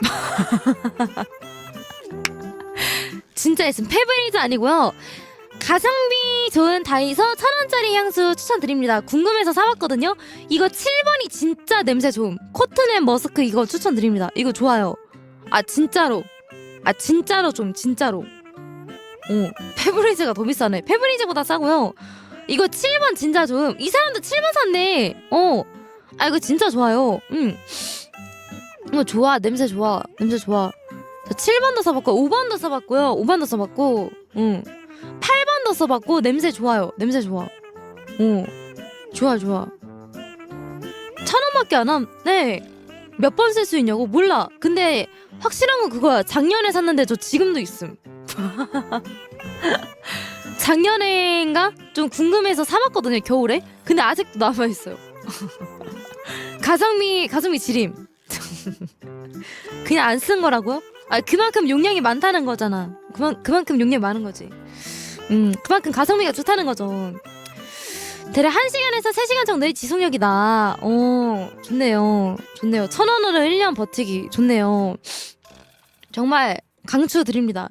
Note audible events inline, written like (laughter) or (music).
(laughs) 진짜 있음 페브리즈 아니고요. 가성비 좋은 다이소 천 원짜리 향수 추천드립니다. 궁금해서 사봤거든요. 이거 7번이 진짜 냄새 좋음. 코튼앤 머스크 이거 추천드립니다. 이거 좋아요. 아 진짜로. 아 진짜로 좀 진짜로. 어 페브리즈가 더 비싸네. 페브리즈보다 싸고요. 이거 7번 진짜 좋음. 이 사람도 7번 샀네. 어 아 이거 진짜 좋아요. 음 이거 좋아. 냄새 좋아. 냄새 좋아. 저 7번도 써봤고 5번도 써봤고요. 5번도 써봤고 응. 8번도 써봤고 냄새 좋아요. 냄새 좋아. 어 좋아 좋아. 천 원밖에 안함네몇 번 쓸 수 있냐고 몰라. 근데 확실한 건 그거야. 작년에 샀는데 저 지금도 있음. (laughs) 작년에인가? 좀 궁금해서 사봤거든요 겨울에. 근데 아직도 남아있어요. (laughs) 가성비 가성비 지림 (laughs) 그냥 안 쓴 거라고요? 아 그만큼 용량이 많다는 거잖아. 그만 그만큼 용량 이 많은 거지. 음 그만큼 가성비가 좋다는 거죠. 대략 1시간에서 3시간 정도의 지속력이다. 어 좋네요. 좋네요. 천 원으로 1년 버티기 좋네요. 정말 강추 드립니다.